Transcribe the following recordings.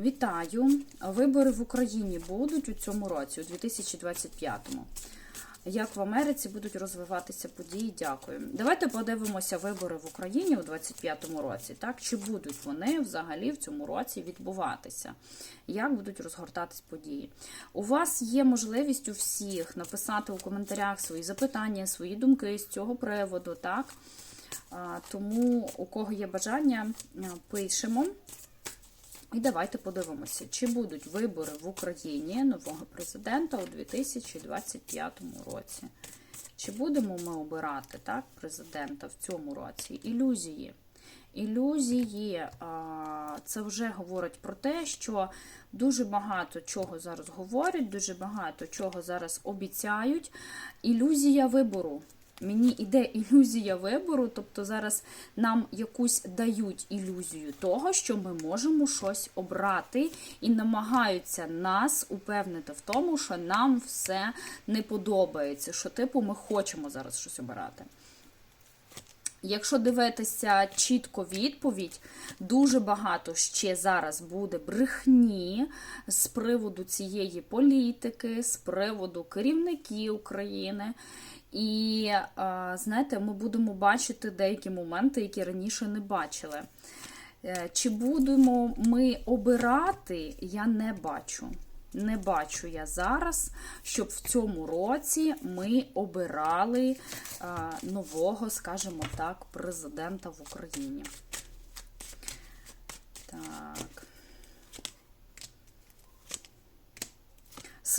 Вітаю! Вибори в Україні будуть у цьому році, у 2025-му. Як в Америці будуть розвиватися події? Дякую. Давайте подивимося вибори в Україні у 2025 році. Так, чи будуть вони взагалі в цьому році відбуватися? Як будуть розгортатись події? У вас є можливість у всіх написати у коментарях свої запитання, свої думки з цього приводу. Так, тому у кого є бажання, пишемо. І давайте подивимося, чи будуть вибори в Україні нового президента у 2025 році. Чи будемо ми обирати так, президента в цьому році? Ілюзії. Ілюзії, це вже говорить про те, що дуже багато чого зараз говорять, дуже багато чого зараз обіцяють. Ілюзія вибору. Мені іде ілюзія вибору, тобто зараз нам якусь дають ілюзію того, що ми можемо щось обрати, і намагаються нас упевнити в тому, що нам все не подобається, що типу ми хочемо зараз щось обирати. Якщо дивитися чітко відповідь, дуже багато ще зараз буде брехні з приводу цієї політики, з приводу керівників України. І, знаєте, ми будемо бачити деякі моменти, які раніше не бачили. Е, Чи будемо ми обирати, я не бачу. Не бачу я зараз, щоб в цьому році ми обирали е, нового, скажімо так, президента в Україні. Так.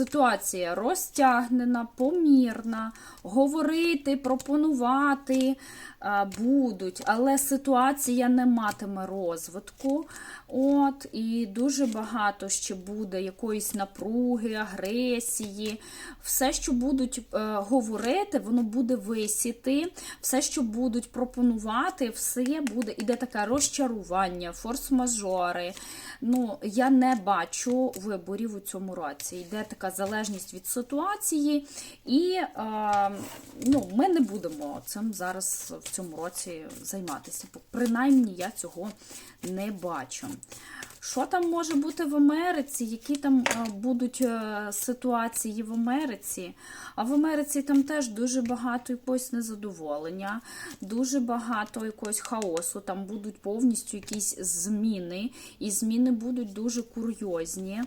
Ситуація розтягнена, помірна, говорити, пропонувати а, будуть, але ситуація не матиме розвитку. От, І дуже багато ще буде якоїсь напруги, агресії. Все, що будуть е, говорити, воно буде висіти, все, що будуть пропонувати, все буде. Іде таке розчарування, форс-мажори. Ну, Я не бачу виборів у цьому році. Йде така залежність від ситуації, і е, ну, ми не будемо цим зараз в цьому році займатися. Принаймні, я цього не бачу. Що там може бути в Америці? Які там е, будуть е, ситуації в Америці? А в Америці там теж дуже багато якогось незадоволення, дуже багато якогось хаосу. Там будуть повністю якісь зміни, і зміни будуть дуже курйозні.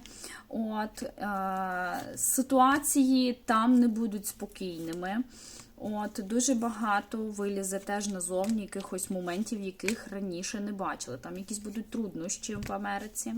От, е, Ситуації там не будуть спокійними. От, Дуже багато вилізе теж назовні якихось моментів, яких раніше не бачили. Там якісь будуть труднощі в Америці.